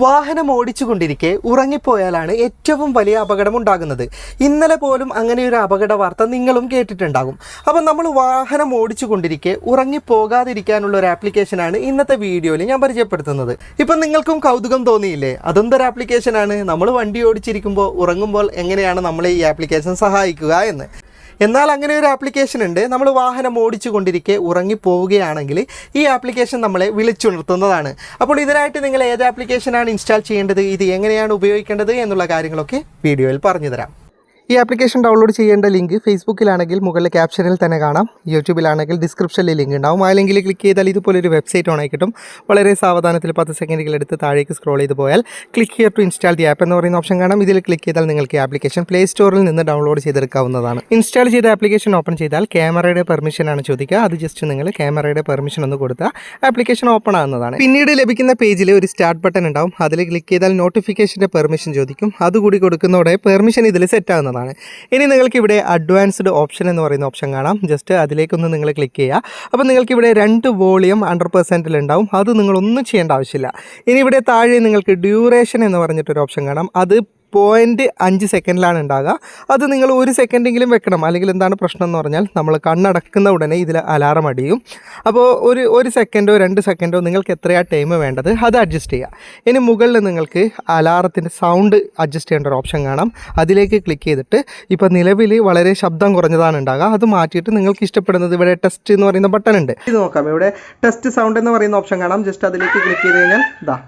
വാഹനം ഓടിച്ചുകൊണ്ടിരിക്കെ ഉറങ്ങിപ്പോയാലാണ് ഏറ്റവും വലിയ അപകടം ഉണ്ടാകുന്നത് ഇന്നലെ പോലും അങ്ങനെ ഒരു അപകട വാർത്ത നിങ്ങളും കേട്ടിട്ടുണ്ടാകും. അപ്പം നമ്മൾ വാഹനം ഓടിച്ചുകൊണ്ടിരിക്കെ ഉറങ്ങിപ്പോകാതിരിക്കാനുള്ള ഒരു ആപ്ലിക്കേഷനാണ് ഇന്നത്തെ വീഡിയോയിൽ ഞാൻ പരിചയപ്പെടുത്തുന്നത്. ഇപ്പം നിങ്ങൾക്കും കൗതുകം തോന്നിയില്ലേ? അതെന്തൊരു ആപ്ലിക്കേഷനാണ്? നമ്മൾ വണ്ടി ഓടിച്ചിരിക്കുമ്പോൾ ഉറങ്ങുമ്പോൾ എങ്ങനെയാണ് നമ്മളെ ഈ ആപ്ലിക്കേഷൻ സഹായിക്കുക എന്ന്? എന്നാൽ അങ്ങനെ ഒരു ആപ്ലിക്കേഷൻ ഉണ്ട്. നമ്മൾ വാഹനം ഓടിച്ചു കൊണ്ടിരിക്കെ ഉറങ്ങിപ്പോവുകയാണെങ്കിൽ ഈ ആപ്ലിക്കേഷൻ നമ്മളെ വിളിച്ചുണർത്തുന്നതാണ്. അപ്പോൾ ഇതിനായിട്ട് നിങ്ങൾ ഏത് ആപ്ലിക്കേഷനാണ് ഇൻസ്റ്റാൾ ചെയ്യേണ്ടത്? ഇത് എങ്ങനെയാണ് ഉപയോഗിക്കേണ്ടത്? എന്നുള്ള കാര്യങ്ങളൊക്കെ വീഡിയോയിൽ പറഞ്ഞു തരാം ഈ ആപ്ലിക്കേഷൻ ഡൗൺലോഡ് ചെയ്യേണ്ട ലിങ്ക് ഫേസ്ബുക്കിലാണെങ്കിൽ മുകളിലെ ക്യാപ്ഷനിൽ തന്നെ കാണാം. യൂട്യൂബിലാണെങ്കിൽ ഡിസ്ക്രിപ്ഷനിൽ ലിങ്ക് ഉണ്ടാവും. ആ ലിങ്കിൽ ക്ലിക്ക് ചെയ്താൽ ഇതുപോലൊരു വെബ്സൈറ്റ് ഓണായി കിട്ടും. വളരെ സാവധാനത്തിൽ പത്ത് സെക്കൻഡുകൾ എടുത്ത് താഴേക്ക് സ്ക്രോൾ ചെയ്ത് പോയാൽ click here to install the app എന്ന് പറയുന്ന ഓപ്ഷൻ കാണാം. ഇതിൽ ക്ലിക്ക് ചെയ്താൽ നിങ്ങൾക്ക് ആപ്ലിക്കേഷൻ പ്ലേ സ്റ്റോറിൽ നിന്ന് ഡൗൺലോഡ് ചെയ്തെടുക്കാവുന്നതാണ്. ഇൻസ്റ്റാൾ ചെയ്ത ആപ്ലിക്കേഷൻ ഓപ്പൺ ചെയ്താൽ ക്യാമറയുടെ പെർമിഷൻ ആണ് ചോദിക്കുക. അത് ജസ്റ്റ് നിങ്ങൾ ക്യാമറയുടെ പെർമിഷൻ ഒന്ന് കൊടുത്താൽ ആപ്ലിക്കേഷൻ ഓപ്പൺ ആവുന്നതാണ്. പിന്നീട് ലഭിക്കുന്ന പേജിൽ ഒരു സ്റ്റാർട്ട് ബട്ടൺ ഉണ്ടാവും. അതിൽ ക്ലിക്ക് ചെയ്താൽ നോട്ടിഫിക്കേഷന്റെ പെർമിഷൻ ചോദിക്കും. അതുകൂടി കൊടുക്കുന്നതോടെ പെർമിഷൻ ഇതിൽ സെറ്റ് ആകുന്നതാണ് ഇനി നിങ്ങൾക്ക് ഇവിടെ അഡ്വാൻസ്ഡ് ഓപ്ഷൻ എന്ന് പറയുന്ന ഓപ്ഷൻ കാണാം. ജസ്റ്റ് അതിലേക്കൊന്ന് നിങ്ങൾ ക്ലിക്ക് ചെയ്യുക. അപ്പോൾ നിങ്ങൾക്ക് ഇവിടെ രണ്ട് വോളിയം ഹൺഡ്രഡ് പെർസെന്റിൽ ഉണ്ടാവും. അത് നിങ്ങളൊന്നും ചെയ്യേണ്ട ആവശ്യമില്ല. ഇനി ഇവിടെ താഴെ നിങ്ങൾക്ക് ഡ്യൂറേഷൻ എന്ന് പറഞ്ഞിട്ടൊരു ഓപ്ഷൻ കാണാം. അത് പോയിന്റ് അഞ്ച് സെക്കൻഡിലാണ് ഉണ്ടാകുക അത് നിങ്ങൾ ഒരു സെക്കൻഡെങ്കിലും വെക്കണം. അല്ലെങ്കിൽ എന്താണ് പ്രശ്നം എന്ന് പറഞ്ഞാൽ നമ്മൾ കണ്ണടക്കുന്ന ഉടനെ ഇതിൽ അലാറം അടിയും. അപ്പോൾ ഒരു ഒരു സെക്കൻഡോ രണ്ട് സെക്കൻഡോ നിങ്ങൾക്ക് എത്രയാണ് ടൈം വേണ്ടത്? അത് അഡ്ജസ്റ്റ് ചെയ്യുക. ഇനി മുകളിൽ നിങ്ങൾക്ക് അലാറത്തിന്റെ സൗണ്ട് അഡ്ജസ്റ്റ് ചെയ്യേണ്ട ഒരു ഓപ്ഷൻ കാണാം. അതിലേക്ക് ക്ലിക്ക് ചെയ്തിട്ട് ഇപ്പോൾ നിലവിൽ വളരെ ശബ്ദം കുറഞ്ഞതാണ് ഉണ്ടാകുക അത് മാറ്റിയിട്ട് നിങ്ങൾക്ക് ഇഷ്ടപ്പെടുന്നത് ഇവിടെ ടെസ്റ്റ് എന്ന് പറയുന്ന ബട്ടൺ ഉണ്ട്. ഇത് നോക്കാം. ഇവിടെ ടെസ്റ്റ് സൗണ്ട് എന്ന് പറയുന്ന ഓപ്ഷൻ കാണാം. ജസ്റ്റ് അതിലേക്ക് ക്ലിക്ക് ചെയ്ത് കഴിഞ്ഞാൽ ഇതാ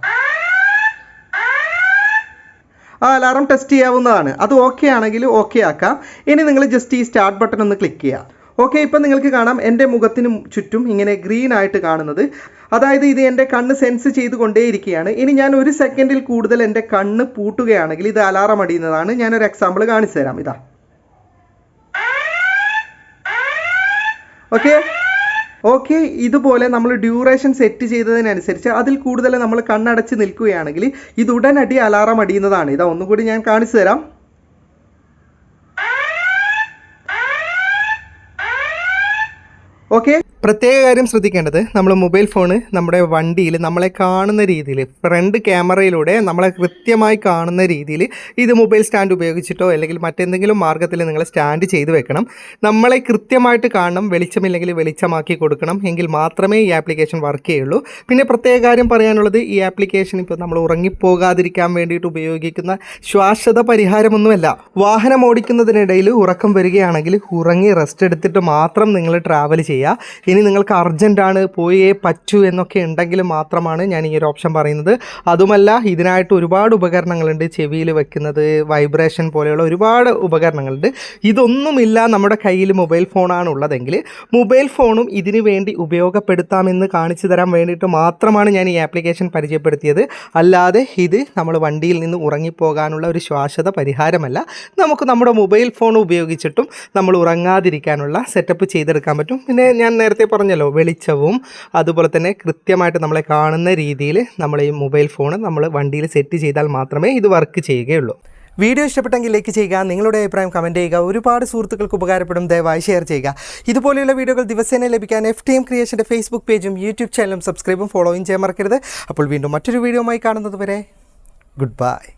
ആ അലാറം ടെസ്റ്റ് ചെയ്യാവുന്നതാണ്. അത് ഓക്കെ ആണെങ്കിൽ ഓക്കെ ആക്കാം. ഇനി നിങ്ങൾ ജസ്റ്റ് ഈ സ്റ്റാർട്ട് ബട്ടൺ ഒന്ന് ക്ലിക്ക് ചെയ്യുക ഓക്കെ ഇപ്പം നിങ്ങൾക്ക് കാണാം എന്റെ മുഖത്തിന് ചുറ്റും ഇങ്ങനെ ഗ്രീൻ ആയിട്ട് കാണുന്നത്. അതായത് ഇത് എന്റെ കണ്ണ് സെൻസ് ചെയ്തുകൊണ്ടേയിരിക്കുകയാണ്. ഇനി ഞാൻ ഒരു സെക്കൻഡിൽ കൂടുതൽ എന്റെ കണ്ണ് പൂട്ടുകയാണെങ്കിൽ ഇത് അലാറം അടിയുന്നതാണ്. ഞാനൊരു എക്സാമ്പിൾ കാണിച്ചു തരാം ഇതാ. ഓക്കെ ഓക്കെ ഇതുപോലെ നമ്മൾ ഡ്യൂറേഷൻ സെറ്റ് ചെയ്തതിനനുസരിച്ച് അതിൽ കൂടുതൽ നമ്മൾ കണ്ണടച്ച് നിൽക്കുകയാണെങ്കിൽ ഇത് ഉടനടി അലാറം അടിയുന്നതാണ്. ഇതാ ഒന്നുകൂടി ഞാൻ കാണിച്ചു തരാം. ഓക്കെ പ്രത്യേക കാര്യം ശ്രദ്ധിക്കേണ്ടത് നമ്മൾ മൊബൈൽ ഫോണ് നമ്മുടെ വണ്ടിയിൽ നമ്മളെ കാണുന്ന രീതിയിൽ ഫ്രണ്ട് ക്യാമറയിലൂടെ നമ്മളെ കൃത്യമായി കാണുന്ന രീതിയിൽ ഇത് മൊബൈൽ സ്റ്റാൻഡ് ഉപയോഗിച്ചിട്ടോ അല്ലെങ്കിൽ മറ്റെന്തെങ്കിലും മാർഗത്തിൽ നിങ്ങൾ സ്റ്റാൻഡ് ചെയ്ത് വെക്കണം. നമ്മളെ കൃത്യമായിട്ട് കാണണം വെളിച്ചമില്ലെങ്കിൽ വെളിച്ചമാക്കി കൊടുക്കണം എങ്കിൽ മാത്രമേ ഈ ആപ്ലിക്കേഷൻ വർക്ക് ചെയ്യുള്ളൂ. പിന്നെ പ്രത്യേക കാര്യം പറയാനുള്ളത് ഈ ആപ്ലിക്കേഷൻ ഇപ്പോൾ നമ്മൾ ഉറങ്ങിപ്പോകാതിരിക്കാൻ വേണ്ടിയിട്ട് ഉപയോഗിക്കുന്ന ശ്വാസത പരിഹാരമൊന്നുമല്ല. വാഹനം ഓടിക്കുന്നതിനിടയിൽ ഉറക്കം വരികയാണെങ്കിൽ ഉറങ്ങി റെസ്റ്റ് എടുത്തിട്ട് മാത്രം നിങ്ങൾ ട്രാവൽ ചെയ്യുക. ഇനി നിങ്ങൾക്ക് അർജന്റാണ് പോയേ പറ്റൂ എന്നൊക്കെ ഉണ്ടെങ്കിൽ മാത്രമാണ് ഞാൻ ഈ ഒരു ഓപ്ഷൻ പറയുന്നത്. അതുമല്ല ഇതിനായിട്ട് ഒരുപാട് ഉപകരണങ്ങളുണ്ട് ചെവിയിൽ വെക്കുന്നത് വൈബ്രേഷൻ പോലെയുള്ള ഒരുപാട് ഉപകരണങ്ങളുണ്ട്. ഇതൊന്നുമില്ല നമ്മുടെ കയ്യിൽ മൊബൈൽ ഫോണാണ് ഉള്ളതെങ്കിൽ മൊബൈൽ ഫോണും ഇതിനു വേണ്ടി ഉപയോഗപ്പെടുത്താമെന്ന് കാണിച്ചു തരാൻ വേണ്ടിയിട്ട് മാത്രമാണ് ഞാൻ ഈ ആപ്ലിക്കേഷൻ പരിചയപ്പെടുത്തിയത്. അല്ലാതെ ഇത് നമ്മൾ വണ്ടിയിൽ നിന്ന് ഉറങ്ങിപ്പോകാനുള്ള ഒരു ശ്വാസത പരിഹാരമല്ല. നമുക്ക് നമ്മുടെ മൊബൈൽ ഫോൺ ഉപയോഗിച്ചിട്ടും നമ്മൾ ഉറങ്ങാതിരിക്കാനുള്ള സെറ്റപ്പ് ചെയ്തെടുക്കാൻ പറ്റും. പിന്നെ ഞാൻ നേരത്തെ പറഞ്ഞല്ലോ വെളിച്ചവും അതുപോലെ തന്നെ കൃത്യമായിട്ട് നമ്മളെ കാണുന്ന രീതിയിൽ നമ്മൾ ഈ മൊബൈൽ ഫോൺ നമ്മൾ വണ്ടിയിൽ സെറ്റ് ചെയ്താൽ മാത്രമേ ഇത് വർക്ക് ചെയ്യുകയുള്ളൂ. വീഡിയോ ഇഷ്ടപ്പെട്ടെങ്കിൽ ലൈക്ക് ചെയ്യുക നിങ്ങളുടെ അഭിപ്രായം കമന്റ് ചെയ്യുക ഒരുപാട് സുഹൃത്തുക്കൾക്ക് ഉപകാരപ്പെടും ദയവായി ഷെയർ ചെയ്യുക. ഇതുപോലെയുള്ള വീഡിയോകൾ ദിവസേന ലഭിക്കാൻ എഫ് ടി എം ക്രിയേഷന്റെ ഫേസ്ബുക്ക് പേജും യൂട്യൂബ് ചാനലും സബ്സ്ക്രൈബും ഫോളോയും ചെയ്യാൻ മറക്കരുത്. അപ്പോൾ വീണ്ടും മറ്റൊരു വീഡിയോയുമായി കാണുന്നത് വരെ ഗുഡ് ബൈ